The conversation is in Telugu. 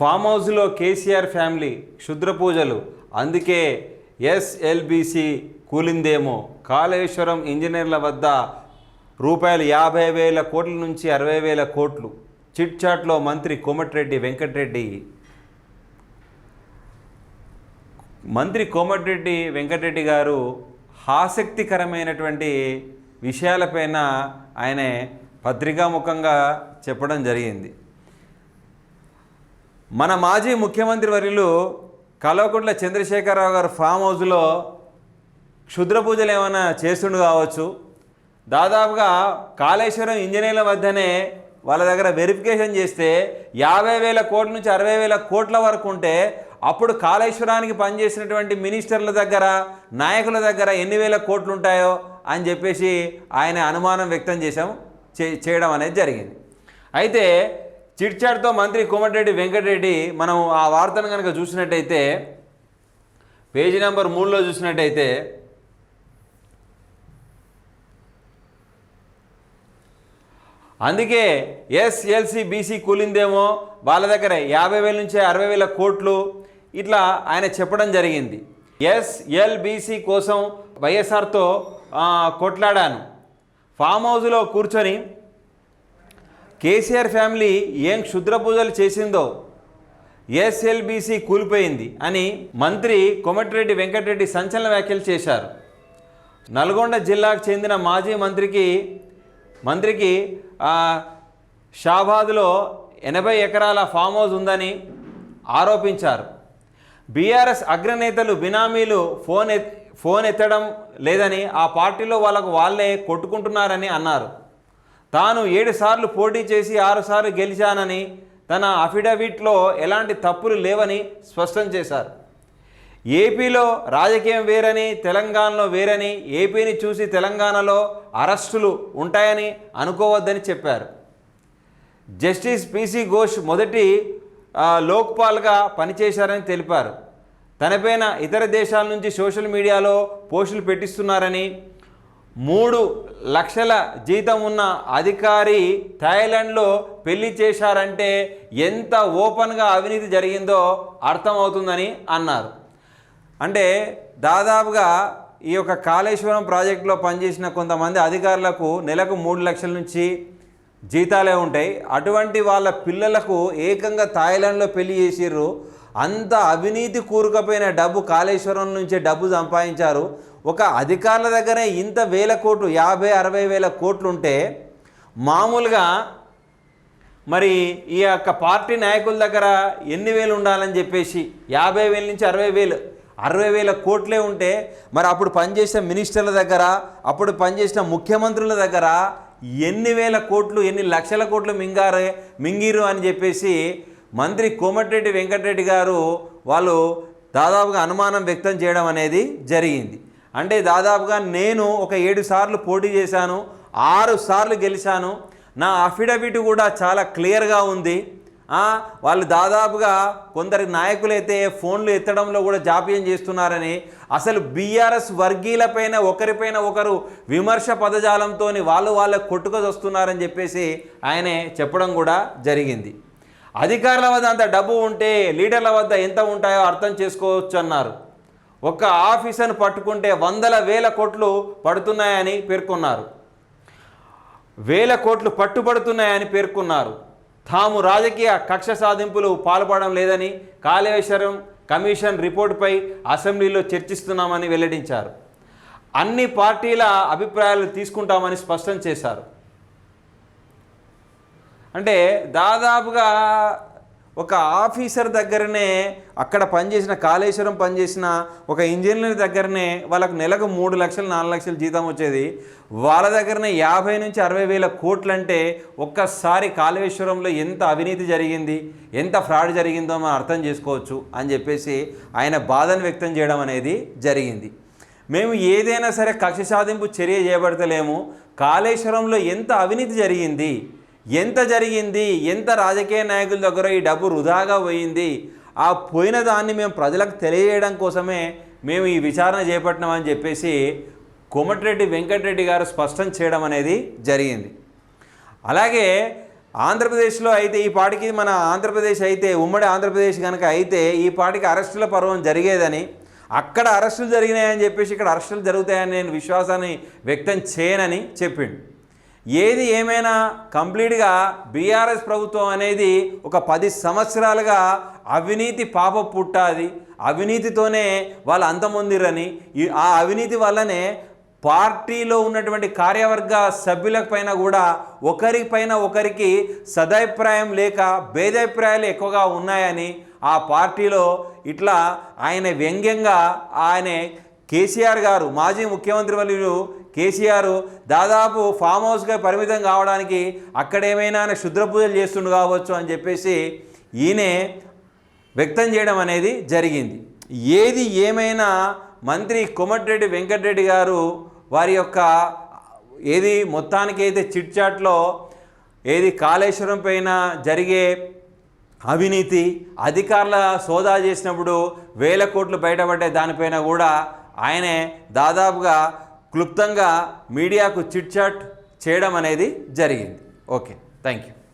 ఫామ్ హౌస్లో కేసీఆర్ ఫ్యామిలీ క్షుద్ర పూజలు. అందుకే ఎస్ఎల్బిసి కూలిందేమో. కాళేశ్వరం ఇంజనీర్ల వద్ద రూపాయలు యాభై వేల కోట్ల నుంచి అరవై వేల కోట్లు. చిట్ చాట్లో మంత్రి కోమటిరెడ్డి వెంకటరెడ్డి. మంత్రి కోమటిరెడ్డి వెంకటరెడ్డి గారు ఆసక్తికరమైనటువంటి విషయాలపైన ఆయన పత్రికాముఖంగా చెప్పడం జరిగింది. మన మాజీ ముఖ్యమంత్రి వర్యులు కల్వకుంట్ల చంద్రశేఖరరావు గారు ఫామ్ హౌస్లో క్షుద్ర పూజలు ఏమైనా చేస్తుండు కావచ్చు. దాదాపుగా కాళేశ్వరం ఇంజనీర్ల వద్దనే వాళ్ళ దగ్గర వెరిఫికేషన్ చేస్తే యాభై వేల కోట్ల నుంచి అరవై వేల కోట్ల వరకు ఉంటే అప్పుడు కాళేశ్వరానికి పనిచేసినటువంటి మినిస్టర్ల దగ్గర నాయకుల దగ్గర ఎన్ని వేల కోట్లు ఉంటాయో అని చెప్పేసి ఆయన అనుమానం వ్యక్తం చేశాం చేయడం అనేది జరిగింది. అయితే చిట్చాట్తో మంత్రి కోమటిరెడ్డి వెంకటరెడ్డి మనం ఆ వార్తను కనుక చూసినట్టయితే పేజీ నెంబర్ మూడులో చూసినట్టయితే అందుకే ఎస్ఎల్సి బీసీ కూలిందేమో వాళ్ళ దగ్గర యాభై వేల నుంచి అరవై వేల కోట్లు ఇట్లా ఆయన చెప్పడం జరిగింది. ఎస్ఎల్బీసీ కోసం వైఎస్ఆర్తో కొట్లాడాను. ఫామ్ హౌస్లో కూర్చొని కేసీఆర్ ఫ్యామిలీ ఏం క్షుద్ర పూజలు చేసిందో ఎస్ఎల్బీసీ కూలిపోయింది అని మంత్రి కోమటిరెడ్డి వెంకటరెడ్డి సంచలన వ్యాఖ్యలు చేశారు. నల్గొండ జిల్లాకు చెందిన మాజీ మంత్రికి మంత్రికి షాబాద్లో ఎనభై ఎకరాల ఫామ్ హౌస్ ఉందని ఆరోపించారు. బీఆర్ఎస్ అగ్రనేతలు బినామీలు ఫోన్ ఎత్ ఫోన్ ఎత్తడం లేదని ఆ పార్టీలో వాళ్ళకు వాళ్ళే కొట్టుకుంటున్నారని అన్నారు. తాను ఏడు సార్లు పోటీ చేసి ఆరుసార్లు గెలిచానని తన అఫిడవిట్లో ఎలాంటి తప్పులు లేవని స్పష్టం చేశారు. ఏపీలో రాజకీయం వేరని తెలంగాణలో వేరని ఏపీని చూసి తెలంగాణలో అరెస్టులు ఉంటాయని అనుకోవద్దని చెప్పారు. జస్టిస్ పిసి ఘోష్ మొదటి లోక్పాల్గా పనిచేశారని తెలిపారు. తనపైన ఇతర దేశాల నుంచి సోషల్ మీడియాలో పోస్టులు పెట్టిస్తున్నారని మూడు లక్షల జీతం ఉన్న అధికారి థాయిలాండ్లో పెళ్ళి చేశారంటే ఎంత ఓపెన్గా అవినీతి జరిగిందో అర్థమవుతుందని అన్నారు. అంటే దాదాపుగా ఈ యొక్క కాళేశ్వరం ప్రాజెక్టులో పనిచేసిన కొంతమంది అధికారులకు నెలకు మూడు లక్షల నుంచి జీతాలే ఉంటాయి. అటువంటి వాళ్ళ పిల్లలకు ఏకంగా థాయిలాండ్లో పెళ్ళి చేసిర్రు. అంత అవినీతి కూరుకపోయిన డబ్బు కాళేశ్వరం నుంచే డబ్బు సంపాదించారు. ఒక అధికారుల దగ్గర ఇంత వేల కోట్లు యాభై అరవై వేల కోట్లు ఉంటే మామూలుగా మరి ఈ యొక్క పార్టీ నాయకుల దగ్గర ఎన్ని వేలు ఉండాలని చెప్పేసి యాభై వేల నుంచి అరవై వేలు అరవై వేల కోట్లే ఉంటే మరి అప్పుడు పనిచేసిన మినిస్టర్ల దగ్గర అప్పుడు పనిచేసిన ముఖ్యమంత్రుల దగ్గర ఎన్ని వేల కోట్లు ఎన్ని లక్షల కోట్లు మింగారే మింగిరు అని చెప్పేసి మంత్రి కోమటిరెడ్డి వెంకటరెడ్డి గారు వాళ్ళు దాదాపుగా అనుమానం వ్యక్తం చేయడం అనేది జరిగింది. అంటే దాదాపుగా నేను ఒక ఏడు సార్లు పోటీ చేశాను ఆరు సార్లు గెలిచాను. నా అఫిడవిట్ కూడా చాలా క్లియర్గా ఉంది. వాళ్ళు దాదాపుగా కొందరి నాయకులైతే ఫోన్లు ఎత్తడంలో కూడా జాప్యం చేస్తున్నారని అసలు బీఆర్ఎస్ వర్గీయులపైన ఒకరిపైన ఒకరు విమర్శ పదజాలంతో వాళ్ళు వాళ్ళ కొట్టుకొస్తున్నారని చెప్పేసి ఆయనే చెప్పడం కూడా జరిగింది. అధికారుల వద్ద అంత డబ్బు ఉంటే లీడర్ల వద్ద ఎంత ఉంటాయో అర్థం చేసుకోవచ్చు అన్నారు ఒక్క ఆఫీసర్ను పట్టుకుంటే వందల వేల కోట్లు పడుతున్నాయని పేర్కొన్నారు. వేల కోట్లు పట్టుబడుతున్నాయని పేర్కొన్నారు. తాము రాజకీయ కక్ష సాధింపులు పాల్పడడం లేదని కాళేశ్వరం కమిషన్ రిపోర్టుపై అసెంబ్లీలో చర్చిస్తున్నామని వెల్లడించారు. అన్ని పార్టీల అభిప్రాయాలు తీసుకుంటామని స్పష్టం చేశారు. అంటే దాదాపుగా ఒక ఆఫీసర్ దగ్గరనే అక్కడ పనిచేసిన కాళేశ్వరం పనిచేసిన ఒక ఇంజనీర్ దగ్గరనే వాళ్ళకు నెలకు మూడు లక్షలు నాలుగు లక్షలు జీతం వచ్చేది. వాళ్ళ దగ్గరనే యాభై నుంచి అరవై వేల కోట్లు అంటే ఒక్కసారి కాళేశ్వరంలో ఎంత అవినీతి జరిగింది ఎంత ఫ్రాడ్ జరిగిందో మనం అర్థం చేసుకోవచ్చు అని చెప్పేసి ఆయన బాధను వ్యక్తం చేయడం అనేది జరిగింది. మేము ఏదైనా సరే కక్ష సాధింపు చర్య చేపడతలేము. కాళేశ్వరంలో ఎంత అవినీతి జరిగింది ఎంత జరిగింది? ఎంత రాజకీయ నాయకుల దగ్గర ఈ డబ్బు వృధాగా పోయింది? ఆ పోయిన దాన్ని మేము ప్రజలకు తెలియజేయడం కోసమే మేము ఈ విచారణ చేపట్టినామని చెప్పేసి కోమటిరెడ్డి వెంకటరెడ్డి గారు స్పష్టం చేయడం అనేది జరిగింది. అలాగే ఆంధ్రప్రదేశ్లో అయితే ఈ పాటికి మన ఆంధ్రప్రదేశ్ అయితే ఉమ్మడి ఆంధ్రప్రదేశ్ కనుక అయితే ఈ పాటికి అరెస్టుల పర్వం జరిగేదని అక్కడ అరెస్టులు జరిగినాయని చెప్పేసి ఇక్కడ అరెస్టులు జరుగుతాయని నేను విశ్వాసాన్ని వ్యక్తం చేయనని చెప్పిండు. ఏది ఏమైనా కంప్లీట్గా బీఆర్ఎస్ ప్రభుత్వం అనేది ఒక పది సంవత్సరాలుగా అవినీతి పాప పుట్టాది. అవినీతితోనే వాళ్ళు అంతమొందిరని. ఆ అవినీతి వల్లనే పార్టీలో ఉన్నటువంటి కార్యవర్గ సభ్యుల పైన కూడా ఒకరి పైన ఒకరికి సదాభిప్రాయం లేక భేదాభిప్రాయాలు ఎక్కువగా ఉన్నాయని ఆ పార్టీలో ఇట్లా ఆయన వ్యంగ్యంగా ఆయన కేసీఆర్ గారు మాజీ ముఖ్యమంత్రి వర్యులు కేసీఆర్ దాదాపు ఫామ్ హౌస్గా పరిమితం కావడానికి అక్కడేమైనా ఆయన క్షుద్ర పూజలు చేస్తుండు కావచ్చు అని చెప్పేసి ఈయనే వ్యక్తం చేయడం అనేది జరిగింది. ఏది ఏమైనా మంత్రి కోమటిరెడ్డి వెంకటరెడ్డి గారు వారి యొక్క ఏది మొత్తానికైతే చిట్చాట్లో ఏది కాళేశ్వరం పైన జరిగే అవినీతి అధికారుల సోదా చేసినప్పుడు వేల కోట్లు బయటపడ్డే దానిపైన కూడా ఆయనే దాదాపుగా క్లుప్తంగా మీడియాకు చిట్చాట్ చేయడం అనేది జరిగింది. Okay thank you